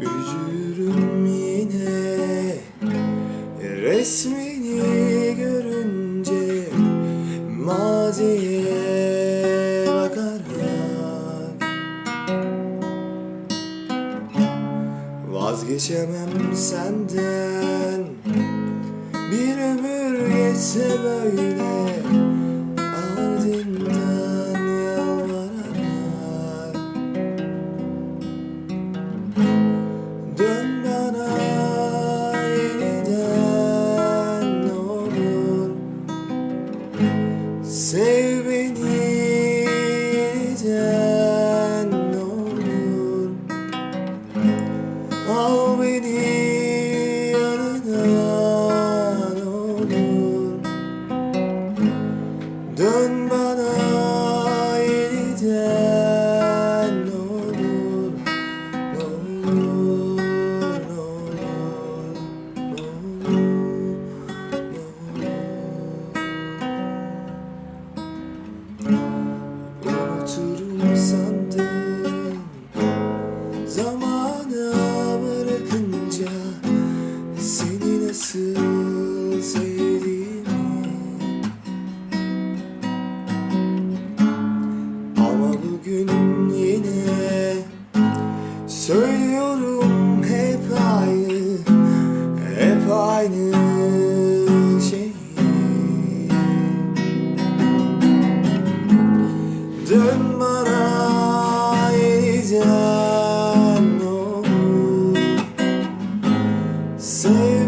Üzülürüm resmini görünce maziye Vazgeçemem senden. Bir ömür geçse böyle beni yarından Dön bana. Seni nasıl sevdiğimi. Ama bugün yine Söylüyorum hep aynı Hep aynı şeyi. Dön Say